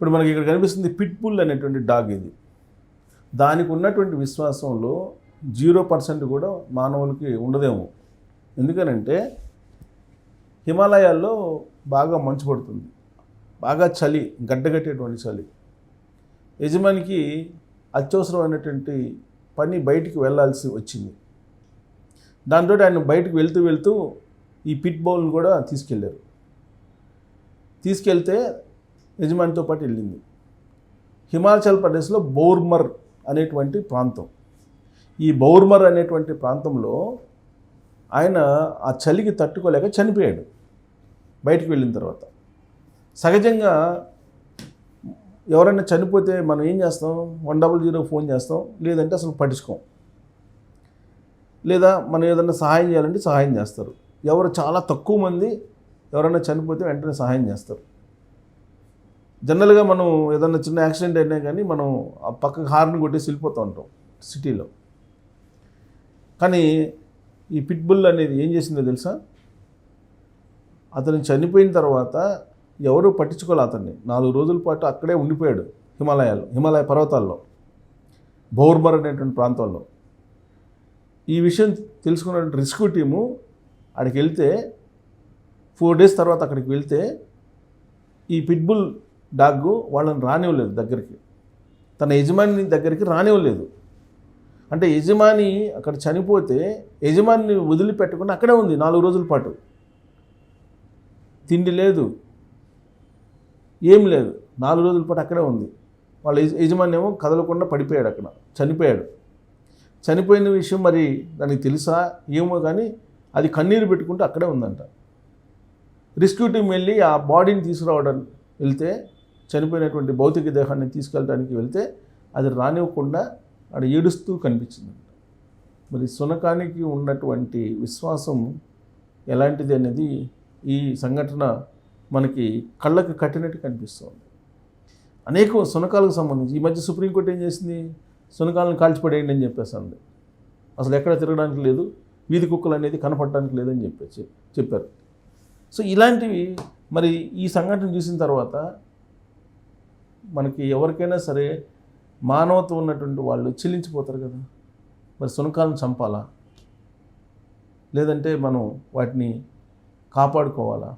ఇప్పుడు మనకి ఇక్కడ కనిపిస్తుంది పిట్బుల్ అనేటువంటి డాగ్ ఇది. దానికి ఉన్నటువంటి విశ్వాసంలో జీరో పర్సెంట్ కూడా మానవులకి ఉండదేమో. ఎందుకనంటే హిమాలయాల్లో బాగా మంచు పడుతుంది. బాగా చలి గడ్డగట్టేటువంటి చలి. యజమానికి అత్యవసరమైనటువంటి పని బయటికి వెళ్ళాల్సి వచ్చింది. దాంతో ఆయన బయటకు వెళ్తూ వెళ్తూ ఈ పిట్ బౌల్ని కూడా తీసుకెళ్ళారు తీసుకెళ్తే యజమానితో పాటు వెళ్ళింది. హిమాచల్ ప్రదేశ్లో బౌర్మర్ అనేటువంటి ప్రాంతం. ఈ బౌర్మర్ అనేటువంటి ప్రాంతంలో ఆయన ఆ చలికి తట్టుకోలేక చనిపోయాడు బయటికి వెళ్ళిన తర్వాత. సహజంగా ఎవరైనా చనిపోతే మనం ఏం చేస్తాం? వన్ డబల్ జీరో ఫోన్ చేస్తాం లేదంటే అసలు పట్టించుకోం. లేదా మనం ఏదైనా సహాయం చేయాలంటే సహాయం చేస్తారు. ఎవరు చాలా తక్కువ మంది ఎవరైనా చనిపోతే వెంటనే సహాయం చేస్తారు. జనరల్గా మనం ఏదైనా చిన్న యాక్సిడెంట్ అయినా కానీ మనం ఆ పక్కకు హార్న్ కొట్టేసి వెళ్ళిపోతూ ఉంటాం సిటీలో. కానీ ఈ పిట్బుల్ అనేది ఏం చేసిందో తెలుసా? అతను చనిపోయిన తర్వాత ఎవరూ పట్టించుకోలే అతన్ని. నాలుగు రోజుల పాటు అక్కడే ఉండిపోయాడు హిమాలయాల్లో హిమాలయ పర్వతాల్లో బౌర్మర్ అనేటువంటి ప్రాంతంలో. ఈ విషయం తెలుసుకున్నటువంటి రెస్క్యూ టీము అక్కడికి వెళ్తే ఫోర్ డేస్ తర్వాత అక్కడికి వెళ్తే ఈ పిట్బుల్ డాగ్ వాళ్ళని రానివ్వలేదు దగ్గరికి. తన యజమాని దగ్గరికి రానివ్వలేదు. అంటే యజమాని అక్కడ చనిపోతే యజమాని వదిలిపెట్టకుండా అక్కడే ఉంది నాలుగు రోజుల పాటు. తిండి లేదు. ఏం లేదు. నాలుగు రోజుల పాటు అక్కడే ఉంది. వాళ్ళ యజమాని ఏమో కదలకుండా పడిపోయాడు అక్కడ. చనిపోయాడు. చనిపోయిన విషయం మరి దానికి తెలుసా? ఏమో కానీ అది కన్నీరు పెట్టుకుంటూ అక్కడే ఉందంట. రెస్క్యూ టీం వెళ్ళి ఆ బాడీని తీసుకురావడానికి వెళ్తే చనిపోయినటువంటి భౌతిక దేహాన్ని తీసుకెళ్ళడానికి వెళ్తే అది రానివ్వకుండా ఆడ ఏడుస్తూ కనిపించిందంట మరి సునకానికి ఉన్నటువంటి విశ్వాసం ఎలాంటిది అనేది ఈ సంఘటన మనకి కళ్ళకు కట్టినట్టు కనిపిస్తుంది. అనేక సునకాలకు సంబంధించి ఈ మధ్య సుప్రీంకోర్టు ఏం చేసింది? సునకాలను కాల్చిపడేయండి అని చెప్పేసింది అసలు ఎక్కడ తిరగడానికి లేదు వీధి కుక్కలు అనేది కనపడడానికి లేదని చెప్పేసి చెప్పారు. సో ఇలాంటివి మరి ఈ సంఘటన చూసిన తర్వాత మనకి ఎవరికైనా సరే మానవత్వం ఉన్నటువంటి వాళ్ళు చెల్లించిపోతారు కదా. మరి సునకాలను చంపాలా? లేదంటే మనం వాటిని కాపాడుకోవాలా?